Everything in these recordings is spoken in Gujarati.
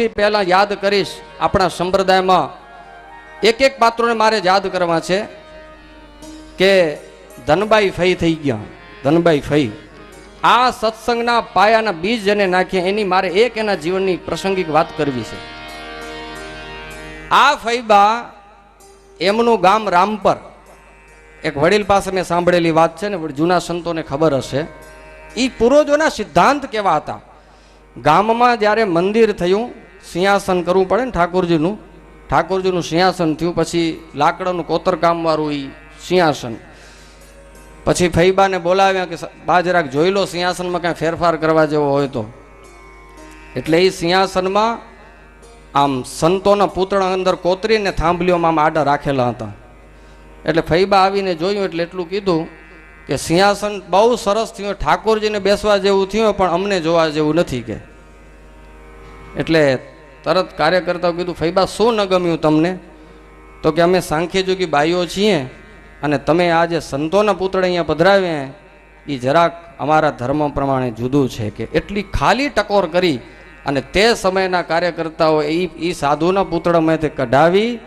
સૌથી પહેલા યાદ કરીશ આપણા સંપ્રદાયમાં એક એક પાત્રોને મારે યાદ કરવા છે કે ધનબાઈ ફઈ થઈ ગયા. ધનબાઈ ફઈ. આ સત્સંગના પાયાના બીજ જેને નાખ્યા એની મારે એક એના જીવનની પ્રસંગિક વાત કરવી છે. આ ફઈબા એમનું ગામ રામપર. એક વડીલ પાસે મેં સાંભળેલી વાત છે ને જૂના સંતોને ખબર હશે. એ પૂર્વજોના સિદ્ધાંત કેવા હતા? ગામમાં જ્યારે મંદિર થયું સિંહાસન કરવું પડે ને ઠાકોરજીનું? ઠાકોરજીનું સિંહાસન થયું, પછી લાકડાનું કોતરકામવાળું એ સિંહાસન. પછી ફૈબાને બોલાવ્યા કે બા, જરાક જોઈ લો, સિંહાસનમાં કાંઈ ફેરફાર કરવા જેવો હોય તો. એટલે એ સિંહાસનમાં આમ સંતોના પૂતળા અંદર કોતરીને થાંભલીઓમાં આમ આડા રાખેલા હતા. એટલે ફૈબા આવીને જોયું, એટલે એટલું કીધું કે, સિંહાસન બહુ સરસ થયું, ઠાકોરજીને બેસવા જેવું થયું, પણ અમને જોવા જેવું નથી કે. એટલે તરત કાર્યકર્તાઓ કીધું ફૈબા શું ન ગમ્યું તમને? તો કે, અમે સાંખ્યજોગી બાઈઓ છીએ અને તમે આ જે સંતોના પુતળા અહીંયા પધરાવ્યા એ જરાક અમારા ધર્મ પ્રમાણે જુદું છે કે. એટલી ખાલી ટકોર કરી અને તે સમયના કાર્યકર્તાઓ એ એ સાધુના પુતળામાંથી કઢાવી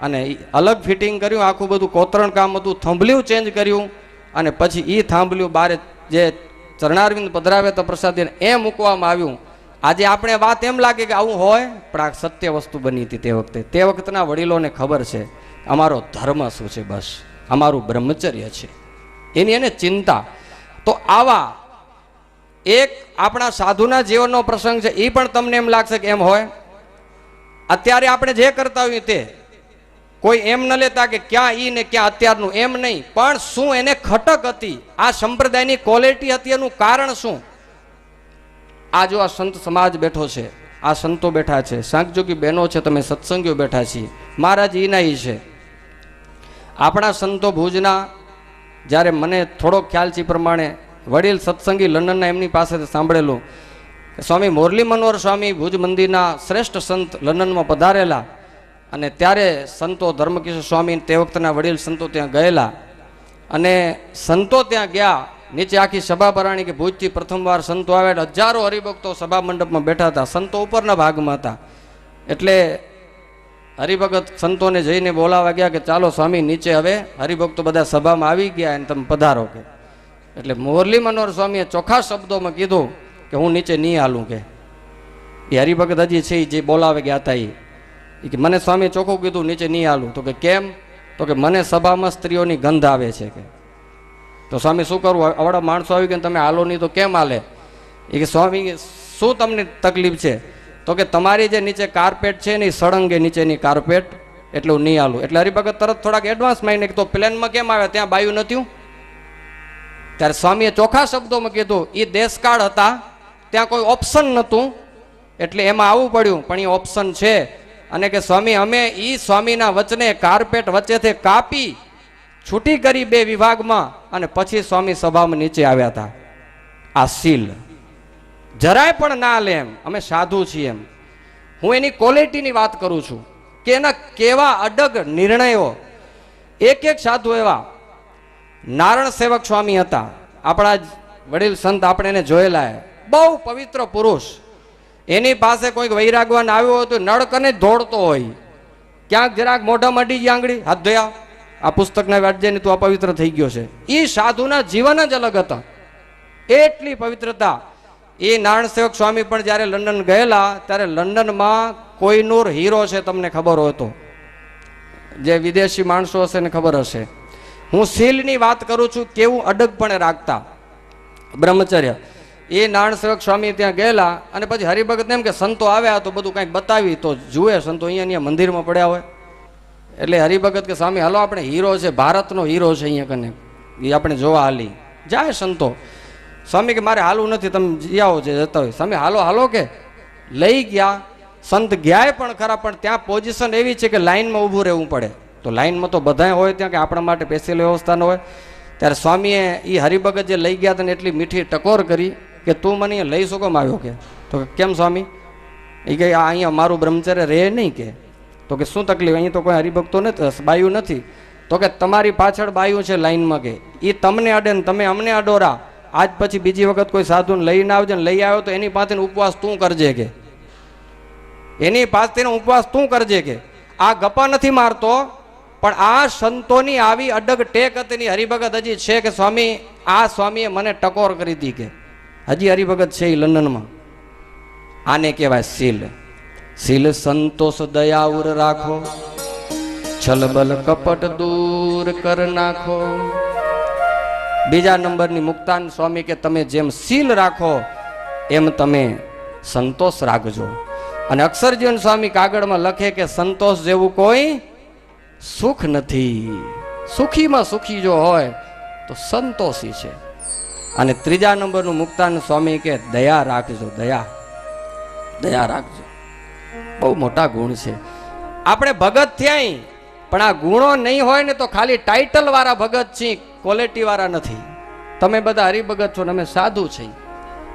અને એ અલગ ફિટિંગ કર્યું, આખું બધું કોતરણ કામ હતું, થાંભલ્યું ચેન્જ કર્યું અને પછી એ થાંભલ્યું બારે જે ચરણારવિંદ પધરાવે તો પ્રસાદી એ મૂકવામાં આવ્યું આજે આપણે વાત એમ લાગે કે આવું હોય, પણ આ સત્ય વસ્તુ બની હતી તે વખતે. તે વખતના વડીલોને ખબર છે અમારો ધર્મ શું છે બસ. અમારું બ્રહ્મચર્ય છે. એની એને ચિંતા. તો આવા એક આપણા સાધુના જીવનનો પ્રસંગ છે એ પણ તમને એમ લાગશે કે એમ હોય. અત્યારે આપણે જે કરતા હોઈએ તે. કોઈ એમ ન લેતા કે ક્યાં ઈ ને ક્યાં અત્યારનું એમ નહીં. પણ શું એને ખટક હતી? આ સંપ્રદાયની ક્વોલિટી હતી એનું કારણ શું? આ જો આ સંત સમાજ બેઠો છે, આ સંતો બેઠા છે સાંકજોગી બહેનો છે, તમે સત્સંગીઓ બેઠા છીએ, મહારાજ એના ઈ છે. આપણા સંતો ભુજના જ્યારે મને થોડો ખ્યાલ છે પ્રમાણે, વડીલ સત્સંગી લંડનના એમની પાસે સાંભળેલું, સ્વામી મોરલી મનોહર સ્વામી ભુજ મંદિરના શ્રેષ્ઠ સંત લંડનમાં પધારેલા અને ત્યારે સંતો ધર્મકિશોર સ્વામી તે વખતના વડીલ સંતો ત્યાં ગયેલા અને સંતો ત્યાં ગયા નીચે આખી સભા ભરાણી કે ભુજથી પ્રથમવાર સંતો આવ્યા હજારો હરિભક્તો સભા મંડપમાં બેઠા હતા. સંતો ઉપરના ભાગમાં હતા. એટલે હરિભગત સંતોને જઈને બોલાવા ગયા કે ચાલો સ્વામી, નીચે હવે હરિભક્તો બધા સભામાં આવી ગયા અને તમે પધારો કે. એટલે મોરલી મનોહર સ્વામીએ ચોખ્ખા શબ્દોમાં કીધું કે હું નીચે નહીં હાલું કે. એ હરિભગત હજી છે જે બોલાવે ગયા હતા એ કે મને સ્વામી ચોખ્ખું કીધું, નીચે નહીં હાલું. તો કે કેમ? તો કે મને સભામાં સ્ત્રીઓની ગંધ આવે છે કે. તો સ્વામી શું કરવું અવળા માણસો આવી ગયા તમે હાલો નહીં તો કેમ હાલે? એ કે, સ્વામી, શું તમને તકલીફ છે? તો કે, તમારી જે નીચે કાર્પેટ છે ને સળંગે નીચેની કાર્પેટ એટલે હું નહીં હાલું. એટલે હરિભગત તરત થોડાક એડવાન્સ માઇન્ડ તો પ્લેનમાં કેમ આવે ત્યાં બાયું નથી ત્યારે સ્વામીએ ચોખ્ખા શબ્દોમાં કીધું એ દેશકાળ હતા, ત્યાં કોઈ ઓપ્શન નહોતું, એટલે એમાં આવવું પડ્યું, પણ એ ઓપ્શન છે. અને કે, સ્વામી, અમે એ સ્વામીના વચને કાર્પેટ વચ્ચેથી કાપી છૂટી કરી બે વિભાગમાં અને પછી સ્વામી સભામાં નીચે આવ્યા હતા. આ સીલ જરાય પણ ના લે એમ. અમે સાધુ છીએ એમ. હું એની ક્વોલિટીની વાત કરું છું કે એના કેવા અડગ નિર્ણયો એક એક સાધુ એવા નારણ સેવક સ્વામી હતા. આપણા વડીલ સંત આપણે એને જોયેલા બહુ પવિત્ર પુરુષ. એની પાસે કોઈક વૈરાગવાન આવ્યો હોય તો નળકને દોડતો હોય. ક્યાંક જરાક મોઢા અડી ગઈ આંગળી, હાથ ધોયા. આ પુસ્તકના વાંચજે ને તું અપવિત્ર થઈ ગયો છે. એ સાધુના જીવન જ અલગ હતા. એટલી પવિત્રતા. એ નારાયણ સેવક સ્વામી પણ જ્યારે લંડન ગયેલા, ત્યારે લંડનમાં કોઈનૂર હીરો છે તમને ખબર હોય તો. જે વિદેશી માણસો હશે ને ખબર હશે. હું સીલની વાત કરું છું, કેવું અડગપણે રાખતા. બ્રહ્મચર્ય. એ નારાયણ સેવક સ્વામી ત્યાં ગયેલા, અને પછી હરિભગત એમ કે, સંતો આવ્યા તો બધું કંઈક બતાવી. તો જુએ, સંતો અહીંયા અહીંયા મંદિરમાં પડ્યા હોય. એટલે હરિભગત કે સ્વામી, હાલો, આપણે હીરો છે, ભારતનો હીરો છે અહીંયા કને. એ આપણે જોવા હાલી. જાય સંતો. સ્વામી કે, મારે હાલવું નથી, તમે જઈ છે જતા હોય. સ્વામી, હાલો હાલો કે. લઈ ગયા. સંત ગયા પણ ખરા, પણ ત્યાં પોઝિશન એવી છે કે લાઈનમાં ઊભું રહેવું પડે. તો લાઈનમાં તો બધાય હોય ત્યાં કે આપણા માટે સ્પેશિયલ વ્યવસ્થા ન હોય. ત્યારે સ્વામીએ એ હરિભગત જે લઈ ગયા હતા ને એટલી મીઠી ટકોર કરી કે, તું મને લઈ શકો? આવ્યો કે. તો કેમ સ્વામી? એ કે અહીંયા મારું બ્રહ્મચર્ય રહે નહીં કે. તો કે શું તકલીફ? અહીં તો કોઈ હરિભક્તો નથી બાયું નથી. તો કે તમારી પાછળ બાયું છે લાઈનમાં કે. એ તમને અડે ને તમે અમને અડોરા. આજ પછી બીજી વખત કોઈ સાધુને લઈને આવજે ને લઈ આવ્યો તો એની પાસે ઉપવાસ તું કરજે કે. એની પાસે ઉપવાસ તું કરજે કે. આ ગપ્પા નથી મારતો, પણ આ સંતોની આવી અડગ ટેક હતી હરિભગત હજી છે કે સ્વામી, આ સ્વામીએ મને ટકોર કરી હતી કે. હજી હરિભગત છે એ લંડનમાં. આને કહેવાય શીલ. શીલ સંતોષ દયાઉર રાખો, છલબલ કપટ દૂર કર નાખો. બીજા નંબરની મુક્તાન સ્વામી કે તમે જેમ શીલ રાખો, એમ તમે સંતોષ રાખજો. અને અક્ષરજીવન સ્વામી કાગળમાં લખે કે સંતોષ જેવું કોઈ સુખ નથી. સુખીમાં સુખી જો હોય, તો સંતોષી છે. અને ત્રીજા નંબરનું મુક્તાન સ્વામી કે દયા રાખજો, દયા દયા રાખજો. બહુ મોટા ગુણ છે. આપણે ભગત થયા પણ આ ગુણો નહીં હોય ને તો ખાલી ટાઇટલ વાળા ભગત છીએ ક્વોલિટી વાળા નથી. તમે બધા હરિભગત છો ને અમે સાધુ છીએ.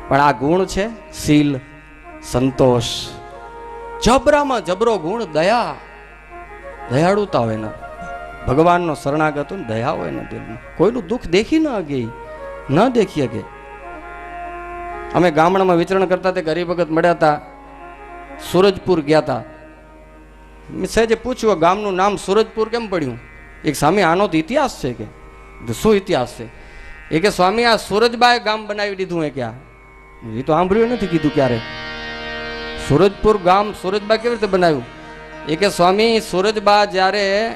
પણ આ ગુણ છે શીલ, સંતોષ. જબરામાં જબરો ગુણ દયા. દયાળુતા હોય ને. ભગવાનનો શરણાગત હોય દયા હોય ને દિલમાં. કોઈનું દુઃખ દેખી ન અગે ન દેખી અગે અમે ગામડામાં વિચરણ કરતા તે હરિભગત મળ્યા હતા. સુરજપુર ગયા હતા મેં સહેજે પૂછ્યું ગામનું નામ સુરજપુર કેમ પડ્યું? એક સામે આનો તો ઇતિહાસ છે કે. શું ઇતિહાસ છે? એ કે, સ્વામી, આ સુરજબાએ ગામ બનાવી દીધું એ ક્યાં? એ તો સાંભળ્યું નથી કીધું ક્યારે. સુરજપુર ગામ સુરજબા કેવી રીતે બનાવ્યું? એ કે, સ્વામી, સુરજબા જ્યારે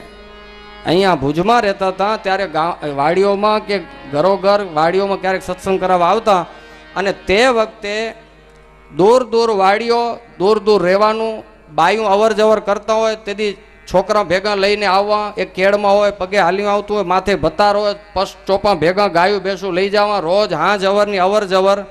અહીંયા ભુજમાં રહેતા હતા, ત્યારે વાડીઓમાં કે ઘરોઘર વાડીઓમાં ક્યારેક સત્સંગ કરાવવા આવતા અને તે વખતે દૂર દૂર વાડીઓ, દૂર દૂર રહેવાનું, બાયું અવર જવર કરતા હોય, તેથી છોકરા ભેગા લઈને આવવા, એક કેળમાં હોય, પગે હાલ્યું આવતું હોય, માથે ભતાર હોય પશ ચોપા ભેગા ગાયું બેસું લઈ જવા, રોજ હા અવરની અવર જવર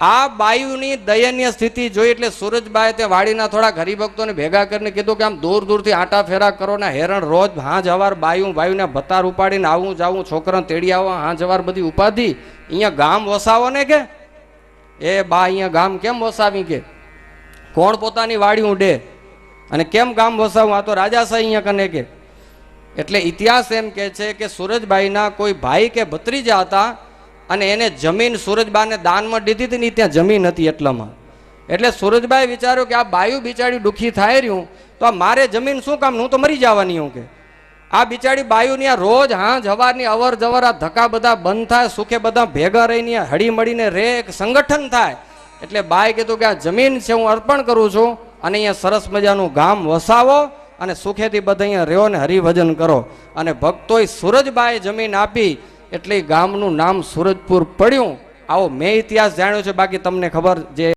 આ બાયુની દયનીય સ્થિતિ જોઈ એટલે સુરજબાએ તે વાડીના થોડા હરિભક્તોને ભેગા કરીને કીધું કે આમ દૂર દૂરથી આટા ફેરા કરો ને હેરણ રોજ હા જવાર બાયું, બાયુને ભતાર ઉપાડીને આવું જાવું, છોકરાને તેડી આવવા હા જવાર બધી ઉપાધિ. અહીંયા ગામ વસાવો ને કે? એ બા અહીંયા ગામ કેમ વસાવી કે? કોણ પોતાની વાડી ઉડે અને કેમ ગામ વસાવું? આ તો રાજા સાહેબ અહીંયા કને કે. એટલે ઇતિહાસ એમ કે છે કે સુરજભાઈના કોઈ ભાઈ કે ભત્રીજા હતા અને એને જમીન સુરજબાને દાનમાં દીધી હતી ને ત્યાં જમીન હતી એટલામાં. એટલે સુરજભાઈ વિચાર્યું કે આ બાયું બિચારી દુઃખી થાય રહ્યું, તો આ મારે જમીન શું કામ? હું તો મરી જવાની હું કે. આ બિચારી બાયુની આ રોજ હા જવારની અવર જવર આ ધક્કા બધા બંધ થાય, સુખે બધા ભેગા રહીને હળી મળીને રે, એક સંગઠન થાય. એટલે બાએ કીધું કે આ જમીન છે હું અર્પણ કરું છું અને અહીંયા સરસ મજાનું ગામ વસાવો અને સુખેથી બધા અહીંયા રહ્યો ને હરિભજન કરો. અને ભક્તોએ સુરજબાએ જમીન આપી, એટલે ગામનું નામ સુરજપુર પડ્યું. આવો મેં ઇતિહાસ જાણ્યો છે, બાકી તમને ખબર જે